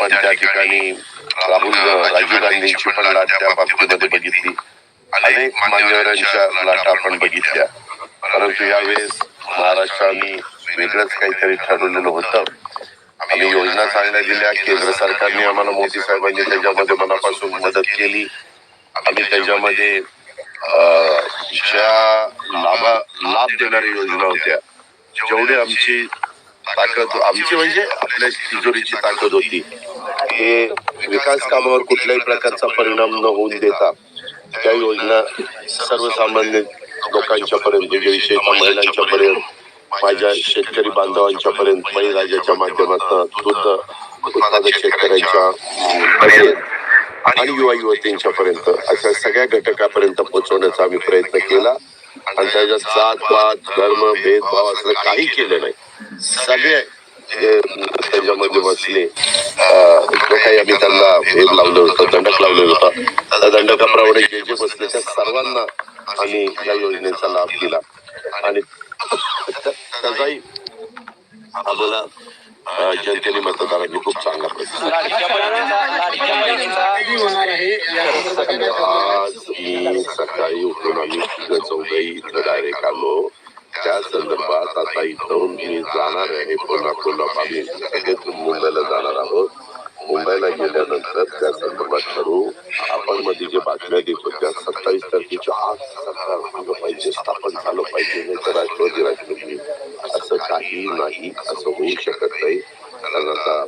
आपण त्या ठिकाणी राहुल राजीव गांधींची पण लाट त्या बाबतीमध्ये बघितली. अनेक मान्यवरांच्या लाटा आपण बघितल्या. परंतु यावेळेस महाराष्ट्राने वेगळंच काहीतरी ठरवलेलं होतं. आम्ही योजना चांगल्या दिल्या केंद्र सरकारने आम्हाला मोदी साहेबांनी त्याच्यामध्ये मनापासून मदत केली. आम्ही त्याच्यामध्ये अं, ज्या लाभा लाभ देणाऱ्या योजना होत्या जेवढी आमची ताकद आमची म्हणजे आपल्या तिजोरीची ताकद होती. हे विकास कामावर कुठल्याही प्रकारचा परिणाम न होऊन देता त्या योजना सर्वसामान्य लोकांच्या पर्यंत विशेष महिलांच्या पर्यंत माझ्या शेतकरी बांधवांच्या पर्यंत बळीराजाच्या माध्यमातून दूध उत्पादक शेतकऱ्यांच्या पर्यंत आणि युवा युवतींच्या पर्यंत अशा सगळ्या घटकापर्यंत पोहोचवण्याचा आम्ही प्रयत्न केला. आणि त्याच्यात जात पात धर्म भेदभाव असं काही केलं नाही. सगळे जे त्याच्यामध्ये बसले. काही आम्ही त्यांना हे लावलं होतं दंडक लावलेलं होतं. त्या दंडकाप्रमाणे जे जे बसले त्या सर्वांना आम्ही या योजनेचा लाभ दिला. आणि त्याचाही आम्हाला जनतेने मतदारांनी खूप चांगला आज मी सकाळी उठून आम्ही चौघही इथं डायरेक्ट आलो. त्या संदर्भात आता इथून मी जाणार आहे. कोल्हापूरला आम्ही सगळेच मुंबईला जाणार आहोत. मुंबईला गेल्यानंतर त्या संदर्भात ठरवू. आपण मध्ये जे बातम्या देत. होत्या सत्तावीस तारखेच्या आज सरकार झालं पाहिजे स्थापन झालं पाहिजे. नाही तर राष्ट्रवादी राष्ट्रपती असं काही नाही असं होऊ शकत नाही. कारण आता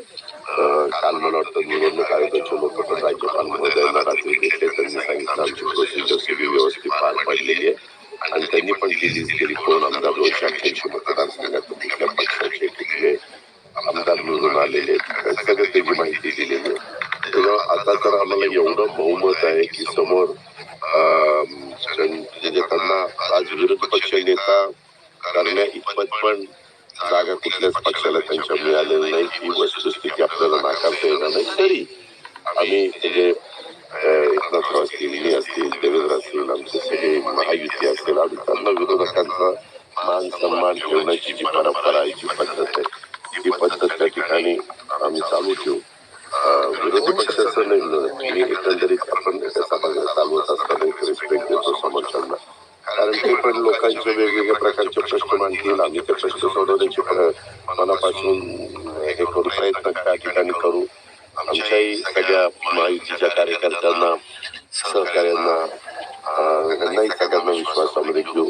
काल मला वाटतं निवडणूक आयोगाचे लोक पण राज्यपाल महोदयांना रात्री घेतले. त्यांनी सांगितलं आमची प्रोसिजर सगळी व्यवस्थित पार पाडलेली आहे. आणि त्यांनी पण ती लिस्ट केली कोण आमदार दोनशे अठ्ठ्याऐंशी मतदारसंघात कुठल्या पक्षाचे कुठले आमदार निवडून आलेले आहेत. सगळं त्याची माहिती दिलेली आहे त्याच्यामुळे आता तर आम्हाला एवढं बहुमत आहे की समोर अं, म्हणजे त्यांना आज विरोधी पक्ष नेता करण्या इतपत पण जागा कुठल्याच पक्षाला त्यांच्या मिळालेल्या नाही ही वस्तुस्थिती आपल्याला नाकारता येणार नाही तरी आम्ही त्याचे अं, एकनाथराव असतील मी असतील देवेंद्र असतील आमचे सगळे महायुती असतील आम्ही त्यांना विरोधकांचा मान सन्मान ठेवण्याची जी परंपरा आहे जी पद्धत आहे ती पद्धत त्या ठिकाणी आम्ही चालू ठेवू अं, विरोधी पक्षाचं नाही मी एकंदरीत आपण एका सभागृह चालवत असताना एक रिस्पेक्ट देतो समोरच्यांना कारण ते पण लोकांचे वेगवेगळ्या प्रकारचे प्रश्न मांडतील आम्ही ते प्रश्न सोडवण्याचे प्र- मनापासून हे करू प्रयत्न त्या ठिकाणी करू आमच्याही सगळ्या महायुतीच्या कार्यकर्त्यांना सहकार्यांना त्यांनाही सगळ्यांना विश्वासामध्ये घेऊ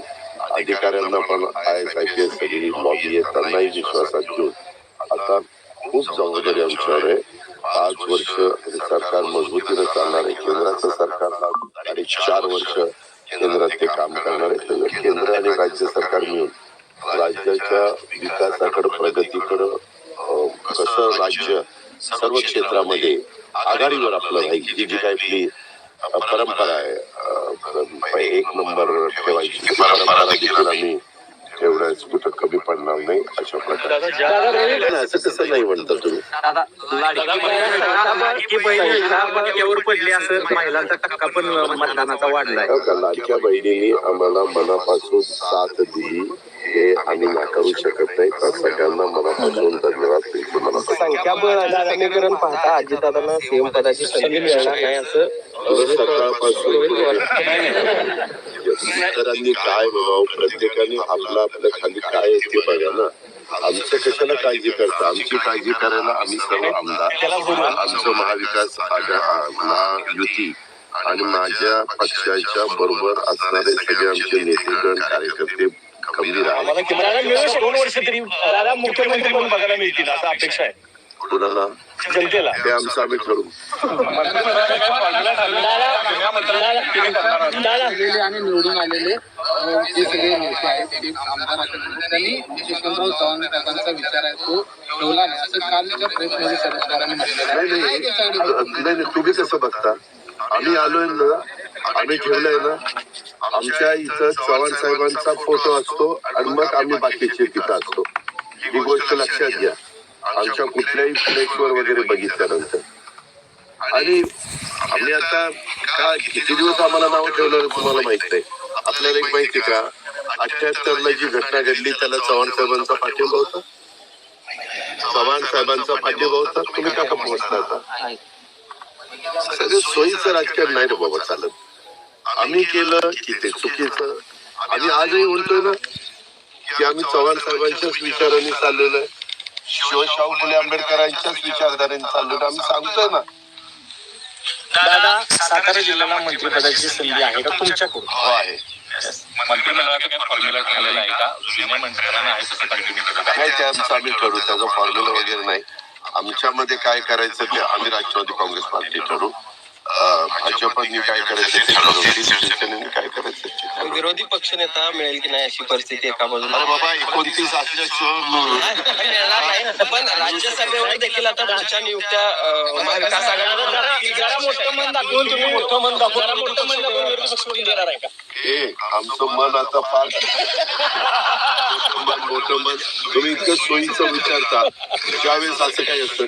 अधिकाऱ्यांना पण I S I P S सगळी लॉबी आहे त्यांनाही विश्वासात घेऊन आता खूप जबाबदारी आमच्यावर आहे. पाच वर्ष हे सरकार मजबूतीनं चालणार आहे. केंद्राचं सरकार आणि चार वर्ष केंद्रात ते काम करणार आहे. सगळं केंद्र आणि राज्य सरकार मिळून राज्याच्या विकासाकडं प्रगतीकडं कसं राज्य सर्व क्षेत्रामध्ये आघाडीवर आपलं राहील ही जी काही आपली अं, परंपरा आहे अं, एक नंबर ठेवायची परंपरा देखील आम्ही तेवढ्याच कुठं कमी पडणार नाही अशा प्रकारे. असं कसं नाही म्हणता तुम्ही? वाढलाय. हो लाडक्या बहिणीने आम्हाला मनापासून साथ दिली. हे आम्ही नाकारू शकत नाही. तर सगळ्यांना मनापासून धन्यवाद. त्यांचे मनापासून संख्याबळ समीकरण पाहता अजितदादांना सीएम पदाची संधी मिळणार नाही असं सकाळपासून काय बघावं प्रत्येकाने आपलं आपल्या खाली काय ते बघा ना. आमचं कशाला काळजी करता? आमची काळजी करायला आम्ही सर्व आमदार. आमचं महाविकास आघा- महायुती आणि माझ्या पक्षाच्या बरोबर असणारे सगळे आमचे नेतेगण कार्यकर्ते खंबीर मुख्यमंत्री बघायला मिळतील असं अपेक्षा आहे. कुणाला जनतेला ते आमचं आम्ही ठरवू आलेले आणि निवडून आलेले अ, जे सगळे नेते आहेत ते आमदार आहेत त्यांनी यशवंतराव चव्हाण साहेबांचा विचार आहे तो ठेवला नाही असं कालच्या प्रेसमध्ये सदस्यांनी म्हटलेलं आहे. नाही काय नाही. त्याच्याकडे नाही नाही. तुम्ही कसं बघता. आम्ही आलोय ना आम्ही ठेवलंय ना. आमच्या इथं चव्हाण साहेबांचा फोटो असतो आणि मग आम्ही बाकीचे तिथं असतो. ही गोष्ट लक्षात घ्या. आमच्या कुठल्याही फ्लेक्सवर वगैरे बघितल्यानंतर. आणि आम्ही आता का किती दिवस आम्हाला नाव ठेवलं तुम्हाला माहीत नाही. आपल्याला एक माहिती का? अठ्याहत्तर ला जी घटना घडली त्याला चव्हाण साहेबांचा पाठिंबा होता? चव्हाण साहेबांचा पाठिंबा होता? तुम्ही का पोहोचला आता? सगळे सोयीचं राजकारण नाही रे बाबा चालत. आम्ही केलं की ते चुकीचं. आम्ही आजही म्हणतोय ना की आम्ही चव्हाण साहेबांच्याच विचारांनी चाललेलो आहे. शिवशाहू फुले आंबेडकरांच्याच विचारधारेने चाललेलो. आम्ही सांगतोय ना. दादा सातारा जिल्ह्याला मंत्रिपदाची संधी आहे का तुमच्याकडून? हो आहे. फॉर्म्युला झालेला आहे का? जुन्या मंत्र्यांना आहे तसं कंटिन्यू करत नाही ते आमचं आम्ही त्याचा फॉर्म्युला वगैरे नाही. आमच्यामध्ये काय करायचं ते आम्ही राष्ट्रवादी काँग्रेस पार्टी ठरवू अं, भाजपने काय करायचं? काय करायचं. विरोधी पक्षनेता मिळेल की नाही अशी परिस्थिती एका बाजूला अरे बाबा एकोणतीस असल्याशिवाय पण राज्यसभेवर देखील आता पुढच्या नियुक्त्या महाविकास आघाडीवर मोठं मन दाखवून तुम्ही मोठं मन दाखवून जरा मोठं मन दाखवून विरोधी पक्षाकडून देणार आहे का? हे आमचं मन आता फार मोठं मन मोठं मन. तुम्ही इतकं सोयीचं विचारता. ज्यावेळेस असं काही असतं